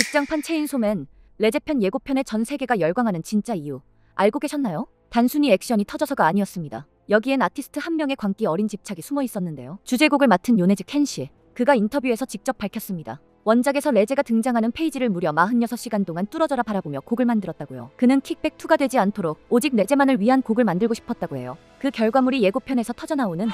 극장판 체인소맨 레제편 예고편의 전 세계가 열광하는 진짜 이유 알고 계셨나요? 단순히 액션이 터져서가 아니었습니다. 여기엔 아티스트 한 명의 광기 어린 집착이 숨어 있었는데요. 주제곡을 맡은 요네즈 켄 씨. 그가 인터뷰에서 직접 밝혔습니다. 원작에서 레제가 등장하는 페이지를 무려 46시간 동안 뚫어져라 바라보며 곡을 만들었다고요. 그는 킥백2가 되지 않도록 오직 레제만을 위한 곡을 만들고 싶었다고 해요. 그 결과물이 예고편에서 터져나오는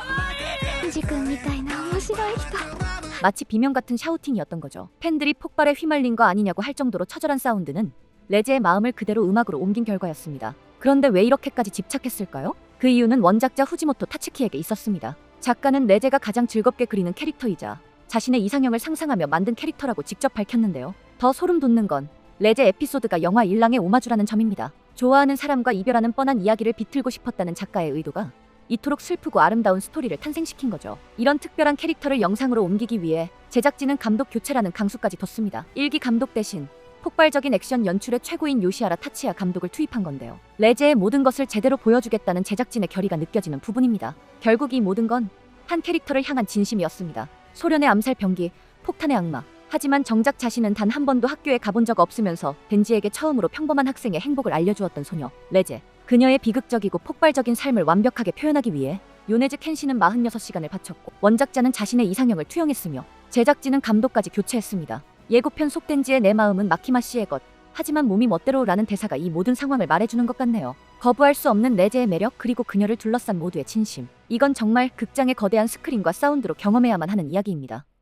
마치 비명 같은 샤우팅이었던 거죠. 팬들이 폭발에 휘말린 거 아니냐고 할 정도로 처절한 사운드는 레제의 마음을 그대로 음악으로 옮긴 결과였습니다. 그런데 왜 이렇게까지 집착했을까요? 그 이유는 원작자 후지모토 타츠키에게 있었습니다. 작가는 레제가 가장 즐겁게 그리는 캐릭터이자 자신의 이상형을 상상하며 만든 캐릭터라고 직접 밝혔는데요. 더 소름 돋는 건 레제 에피소드가 영화 일랑의 오마주라는 점입니다. 좋아하는 사람과 이별하는 뻔한 이야기를 비틀고 싶었다는 작가의 의도가 이토록 슬프고 아름다운 스토리를 탄생시킨 거죠. 이런 특별한 캐릭터를 영상으로 옮기기 위해 제작진은 감독 교체라는 강수까지 뒀습니다. 일기 감독 대신 폭발적인 액션 연출의 최고인 요시하라 타치야 감독을 투입한 건데요. 레제의 모든 것을 제대로 보여주겠다는 제작진의 결의가 느껴지는 부분입니다. 결국 이 모든 건 한 캐릭터를 향한 진심이었습니다. 소련의 암살 병기, 폭탄의 악마. 하지만 정작 자신은 단 한 번도 학교에 가본 적 없으면서 덴지에게 처음으로 평범한 학생의 행복을 알려주었던 소녀, 레제. 그녀의 비극적이고 폭발적인 삶을 완벽하게 표현하기 위해 요네즈 켄시는 46시간을 바쳤고 원작자는 자신의 이상형을 투영했으며 제작진은 감독까지 교체했습니다. 예고편 속 덴지의 내 마음은 마키마 씨의 것. 하지만 몸이 멋대로라는 대사가 이 모든 상황을 말해주는 것 같네요. 거부할 수 없는 레제의 매력 그리고 그녀를 둘러싼 모두의 진심. 이건 정말 극장의 거대한 스크린과 사운드로 경험해야만 하는 이야기입니다.